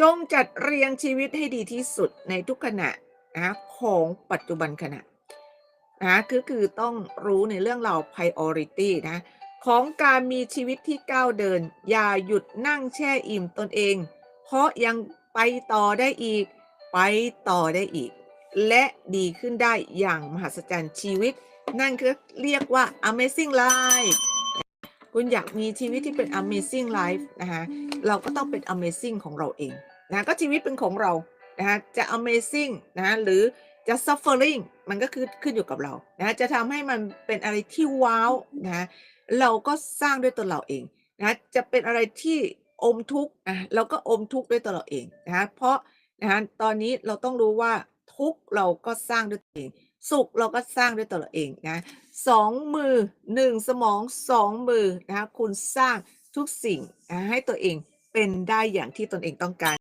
จงจัดเรียงชีวิตให้ดีที่สุดในทุกขณะนะของปัจจุบันขณะนะคือคือต้องรู้ในเรื่องเราว priority นะของการมีชีวิตที่ก้าวเดิน อย่าหยุดนั่งแช่อิ่มตนเอง เพราะยังไปต่อได้อีก ไปต่อได้อีก และดีขึ้นได้อย่างมหัศจรรย์ชีวิต นั่นคือเรียกว่า amazing life คุณอยากมีชีวิตที่เป็น amazing life นะคะเราก็ต้องเป็น amazing ของเราเอง นะก็ชีวิตเป็นของเรานะคะจะ amazing นะหรือจะ suffering มันก็คือขึ้นอยู่กับเรานะจะทำให้มันเป็นอะไรที่ว้าวนะเราก็สร้างด้วยตัวเราเองนะจะเป็นอะไรที่อมทุกข์นะเราก็อมทุกข์ด้วยตัวเราเองนะเพราะนะตอนนี้เราต้องรู้ว่าทุกข์เราก็สร้างด้วยตัวเอง สุขเราก็สร้างด้วยตัวเราเองนะสองมือหนึ่งสมองสองมือนะคะคุณสร้างทุกสิ่งนะให้ตัวเองเป็นได้อย่างที่ตนเองต้องการ